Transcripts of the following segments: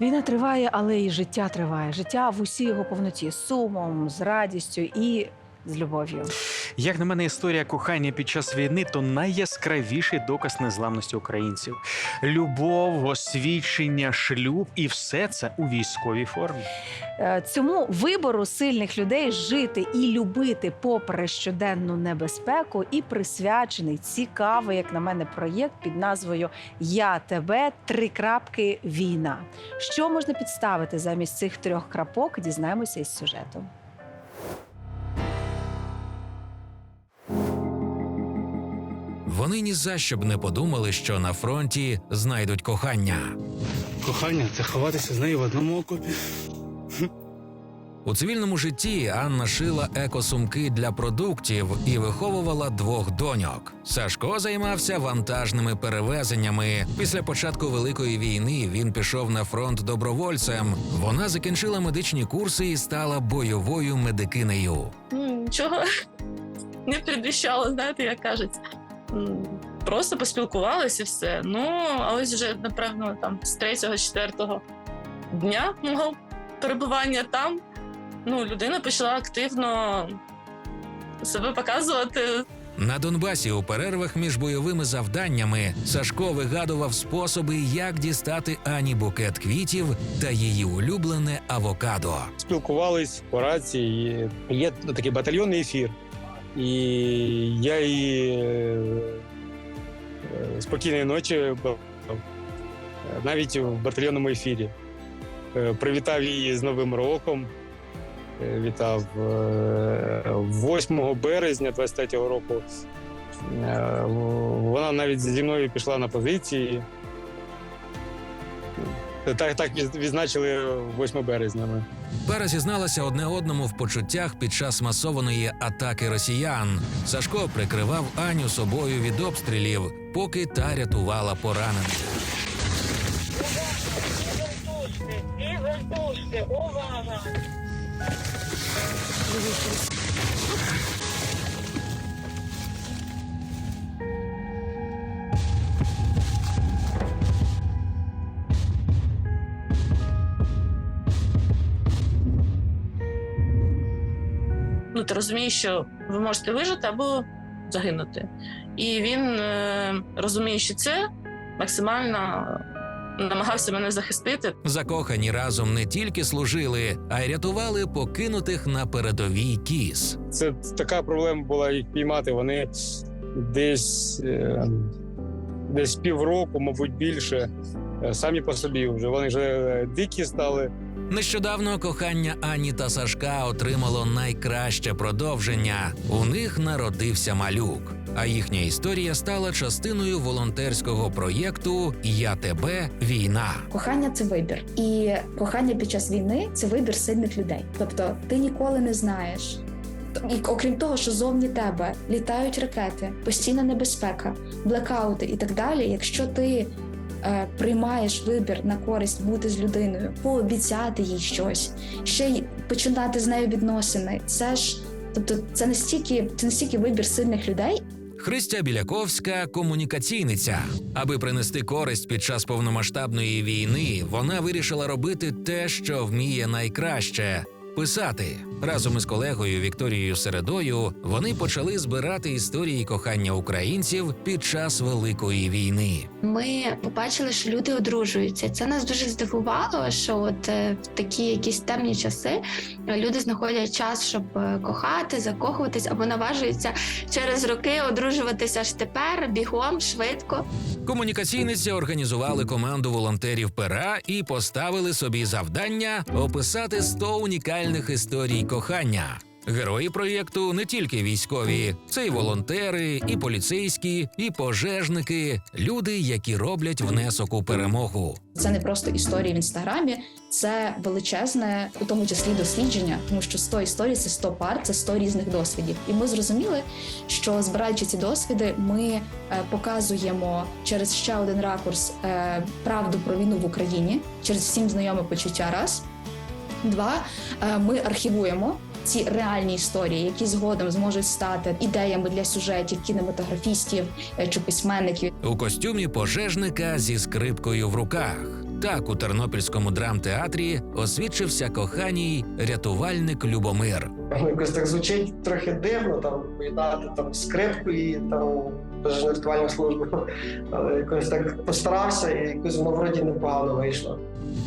Війна триває, але і життя триває. Життя в усій його повноті з сумом, з радістю і з любов'ю. Як на мене, історія кохання під час війни то найяскравіший доказ незламності українців. Любов, освічення, шлюб і все це у військовій формі. Е, Цьому вибору сильних людей жити і любити попри щоденну небезпеку і присвячений цікавий, як на мене, проєкт під назвою Я тебе три крапки війна. Що можна підставити замість цих трьох крапок? Дізнаємося із сюжету. Вони ні за що б не подумали, що на фронті знайдуть кохання. Кохання це ховатися з нею в одному окопі. У цивільному житті Анна шила екосумки для продуктів і виховувала двох доньок. Сашко займався вантажними перевезеннями. Після початку великої війни він пішов на фронт добровольцем. Вона закінчила медичні курси і стала бойовою медикинею. нічого не передвіщало, знаєте, як кажуть. Просто поспілкувалися і все. Ну, а ось вже, напевно, там з третього, четвертого дня мого перебування там, ну, людина почала активно себе показувати. На Донбасі у перервах між бойовими завданнями Сашко вигадував способи, як дістати Ані букет квітів та її улюблене авокадо. Спілкувались по рації. Є такий батальйонний ефір. І я її е, спокійної ночі навіть в батальйонному ефірі. Е, Привітав її з Новим роком. Е, Вітав е, 8 березня 23-го року. Вона навіть зі мною пішла на позиції. Так, так відзначили 8 березня. ми. Пара зізналася одне одному в почуттях під час масованої атаки росіян. Сашко прикривав Аню собою від обстрілів, поки та рятувала поранених. Ну, ти розумієш, що ви можете вижити або загинути. І він е, розуміє, що це максимально намагався мене захистити. Закохані разом не тільки служили, а й рятували покинутих на передовій кіз. Це така проблема була їх піймати. Вони десь, е, десь півроку, мабуть, більше. е, Самі по собі вже вони вже е, дикі стали. Нещодавно кохання Ані та Сашка отримало найкраще продовження. У них народився малюк. А їхня історія стала частиною волонтерського проєкту Я тебе війна. Кохання це вибір, і кохання під час війни це вибір сильних людей. Тобто ти ніколи не знаєш. І окрім того, що зовні тебе літають ракети, постійна небезпека, блекаути і так далі. Якщо ти приймаєш вибір на користь бути з людиною, пообіцяти їй щось, ще й починати з нею відносини, це ж тобто, це настільки, це настільки вибір сильних людей, Христя Біляковська комунікаційниця. Аби принести користь під час повномасштабної війни, вона вирішила робити те, що вміє найкраще. Писати разом із колегою Вікторією Середою вони почали збирати історії кохання українців під час великої війни. Ми побачили, що люди одружуються. Це нас дуже здивувало, що от е, в такі якісь темні часи люди знаходять час, щоб е, кохати, закохуватись або наважуються через роки одружуватися аж тепер, бігом, швидко. Комунікаційниці організували команду волонтерів пера і поставили собі завдання описати 100 унікальних історій кохання. Герої проєкту не тільки військові, це й волонтери, і поліцейські, і пожежники, люди, які роблять внесок у перемогу. Це не просто історії в інстаграмі, це величезне, у тому числі дослідження, тому що 100 історій це 100 пар, це 100 різних досвідів. І ми зрозуміли, що збираючи ці досвіди, ми е, показуємо через ще один ракурс е, правду про війну в Україні, через всім знайоме почуття. Раз два е, ми архівуємо. Ці реальні історії, які згодом зможуть стати ідеями для сюжетів кінематографістів е, чи письменників, У костюмі пожежника зі скрипкою в руках. Так у Тернопільському драмтеатрі освідчився коханій рятувальник Любомир. Якось так звучить трохи дивно, там поєднати там скрипку і там пожежно-рятувальну службу. Але якось так постарався, і якось воно вроді непогано вийшло.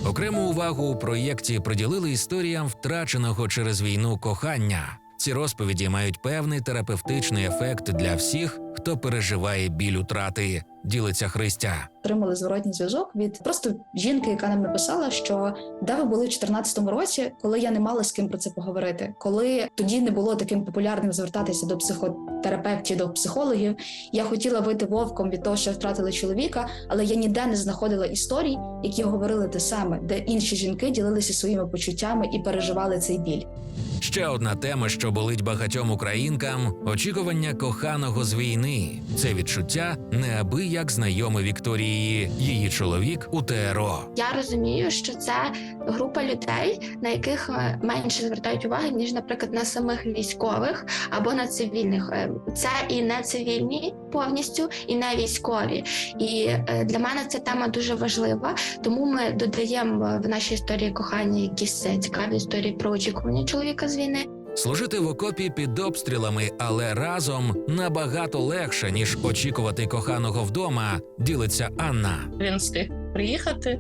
Окрему увагу у проєкті приділили історіям втраченого через війну кохання. Ці розповіді мають певний терапевтичний ефект для всіх, хто переживає біль утрати. Ділиться Христя. Отримали зворотній зв'язок від просто жінки, яка нам написала, що де ви були в 2014 році, коли я не мала з ким про це поговорити, коли тоді не було таким популярним звертатися до психотерапевтів, до психологів. Я хотіла вийти вовком від того, що втратили чоловіка, але я ніде не знаходила історій, які говорили те саме, де інші жінки ділилися своїми почуттями і переживали цей біль. Ще одна тема, що болить багатьом українкам очікування коханого з війни. Це відчуття неабияк знайоме Вікторії, її чоловік у ТРО. Я розумію, що це група людей, на яких е, менше звертають уваги, ніж, наприклад, на самих військових або на цивільних. Е, Це і не цивільні повністю, і не військові. І е, для мене ця тема дуже важлива, тому ми додаємо в нашій історії кохання якісь цікаві історії про очікування чоловіка з війни. Служити в окопі під обстрілами, але разом набагато легше ніж очікувати коханого вдома. Ділиться Анна. Він встиг приїхати,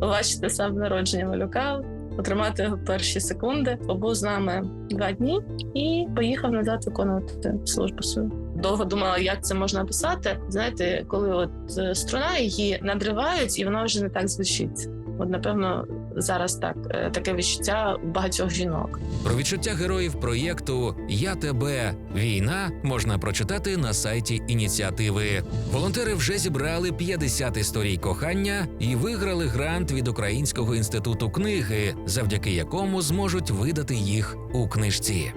побачити сам народження малюка, отримати його перші секунди. Побув з нами два дні і поїхав назад виконувати службу свою. Довго думала, як це можна описати. Знаєте, коли от е, струна її надривають, і вона вже не так звучить. От напевно зараз так е, таке відчуття багатьох жінок. Про відчуття героїв проєкту Я тебе війна можна прочитати на сайті ініціативи. Волонтери вже зібрали 50 історій кохання і виграли грант від Українського інституту книги, завдяки якому зможуть видати їх у книжці.